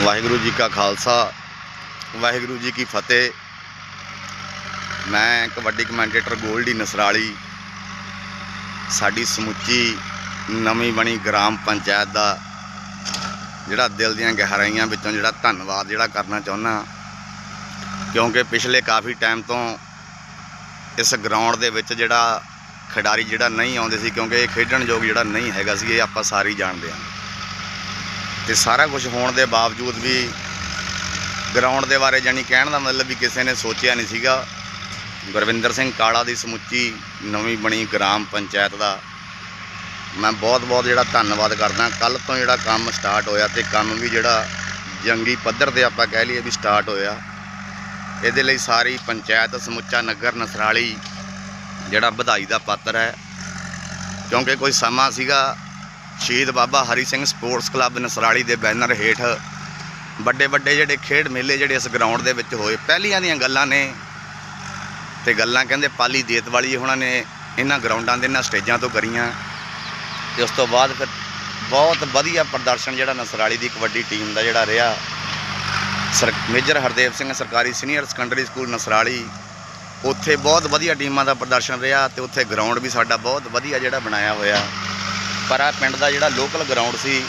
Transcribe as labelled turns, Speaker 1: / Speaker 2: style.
Speaker 1: ਵਾਹਿਗੁਰੂ ਜੀ ਕਾ ਖਾਲਸਾ, ਵਾਹਿਗੁਰੂ ਜੀ ਕੀ ਫਤਿਹ। ਮੈਂ ਕਬੱਡੀ ਕਮੈਂਟੇਟਰ ਗੋਲਡੀ ਨਸਰਾਲੀ। ਸਾਡੀ ਸਮੁੱਚੀ ਨਵੀਂ ਬਣੀ ਗ੍ਰਾਮ ਪੰਚਾਇਤ ਦਾ ਜਿਹੜਾ ਦਿਲ ਦੀਆਂ ਗਹਿਰਾਈਆਂ ਵਿੱਚੋਂ ਜਿਹੜਾ ਧੰਨਵਾਦ ਜਿਹੜਾ ਕਰਨਾ ਚਾਹੁੰਦਾ, ਕਿਉਂਕਿ ਪਿਛਲੇ ਕਾਫੀ ਟਾਈਮ ਤੋਂ ਇਸ ਗਰਾਊਂਡ ਦੇ ਵਿੱਚ ਜਿਹੜਾ ਖਿਡਾਰੀ ਜਿਹੜਾ ਨਹੀਂ ਆਉਂਦੇ ਸੀ, ਕਿਉਂਕਿ ਇਹ ਖੇਡਣ ਯੋਗ ਜਿਹੜਾ ਨਹੀਂ ਹੈਗਾ ਸੀ, ਇਹ ਆਪਾਂ ਸਾਰੇ ਹੀ ਜਾਣਦੇ ਹਾਂ। ਤੇ ਸਾਰਾ ਕੁਝ ਹੋਣ ਦੇ ਬਾਵਜੂਦ ਵੀ ਗਰਾਊਂਡ ਦੇ ਬਾਰੇ ਜਾਨੀ ਕਹਿਣ ਦਾ ਮਤਲਬ ਵੀ ਕਿਸੇ ਨੇ ਸੋਚਿਆ ਨਹੀਂ ਸੀਗਾ। ਗੁਰਵਿੰਦਰ ਸਿੰਘ ਕਾਲਾ ਦੀ ਸਮੁੱਚੀ ਨਵੀਂ ਬਣੀ ਗ੍ਰਾਮ ਪੰਚਾਇਤ ਦਾ ਮੈਂ ਬਹੁਤ ਬਹੁਤ ਜਿਹੜਾ ਧੰਨਵਾਦ ਕਰਦਾ। ਕੱਲ ਤੋਂ ਜਿਹੜਾ ਕੰਮ ਸਟਾਰਟ ਹੋਇਆ ਤੇ ਕੰਮ ਵੀ ਜਿਹੜਾ ਜੰਗੀ ਪੱਧਰ ਤੇ ਆਪਾਂ ਕਹਿ ਲਈਏ ਵੀ ਸਟਾਰਟ ਹੋਇਆ। ਇਹਦੇ ਲਈ ਸਾਰੀ ਪੰਚਾਇਤ, ਸਮੁੱਚਾ ਨਗਰ, ਨਸਰਾਲੀ ਜਿਹੜਾ ਵਧਾਈ ਦਾ ਪਾਤਰ ਹੈ। ਕਿਉਂਕਿ ਕੋਈ ਸਮਾਂ ਸੀਗਾ ਸ਼ਹੀਦ ਬਾਬਾ ਹਰੀ ਸਿੰਘ ਸਪੋਰਟਸ ਕਲੱਬ ਨਸਰਾਲੀ ਦੇ ਬੈਨਰ ਹੇਠ ਵੱਡੇ ਵੱਡੇ ਜਿਹੜੇ ਖੇਡ ਮੇਲੇ ਜਿਹੜੇ ਇਸ ਗਰਾਊਂਡ ਦੇ ਵਿੱਚ ਹੋਏ, ਪਹਿਲੀਆਂ ਦੀਆਂ ਗੱਲਾਂ ਨੇ ਤੇ ਗੱਲਾਂ ਕਹਿੰਦੇ ਪਾਲੀ ਦੇਤ ਵਾਲੀ ਉਹਨਾਂ ਨੇ ਇਹਨਾਂ ਗਰਾਊਂਡਾਂ ਦੇ ਇਹਨਾਂ ਸਟੇਜਾਂ ਤੋਂ ਕਰੀਆਂ ਤੇ ਉਸ ਤੋਂ ਬਾਅਦ ਫਿਰ ਬਹੁਤ ਵਧੀਆ ਪ੍ਰਦਰਸ਼ਨ ਜਿਹੜਾ ਨਸਰਾਲੀ ਦੀ ਕਬੱਡੀ ਟੀਮ ਦਾ ਜਿਹੜਾ ਰਿਹਾ। ਸਰ, ਮੇਜਰ ਹਰਦੇਵ ਸਿੰਘ ਸਰਕਾਰੀ ਸੀਨੀਅਰ ਸੈਕੰਡਰੀ ਸਕੂਲ ਨਸਰਾਲੀ, ਉੱਥੇ ਬਹੁਤ ਵਧੀਆ ਟੀਮਾਂ ਦਾ ਪ੍ਰਦਰਸ਼ਨ ਰਿਹਾ ਤੇ ਉੱਥੇ ਗਰਾਊਂਡ ਵੀ ਸਾਡਾ ਬਹੁਤ ਵਧੀਆ ਜਿਹੜਾ ਬਣਾਇਆ ਹੋਇਆ। ਪਰ ਆ ਪਿੰਡ ਦਾ ਜਿਹੜਾ ਲੋਕਲ ਗਰਾਊਂਡ ਸੀ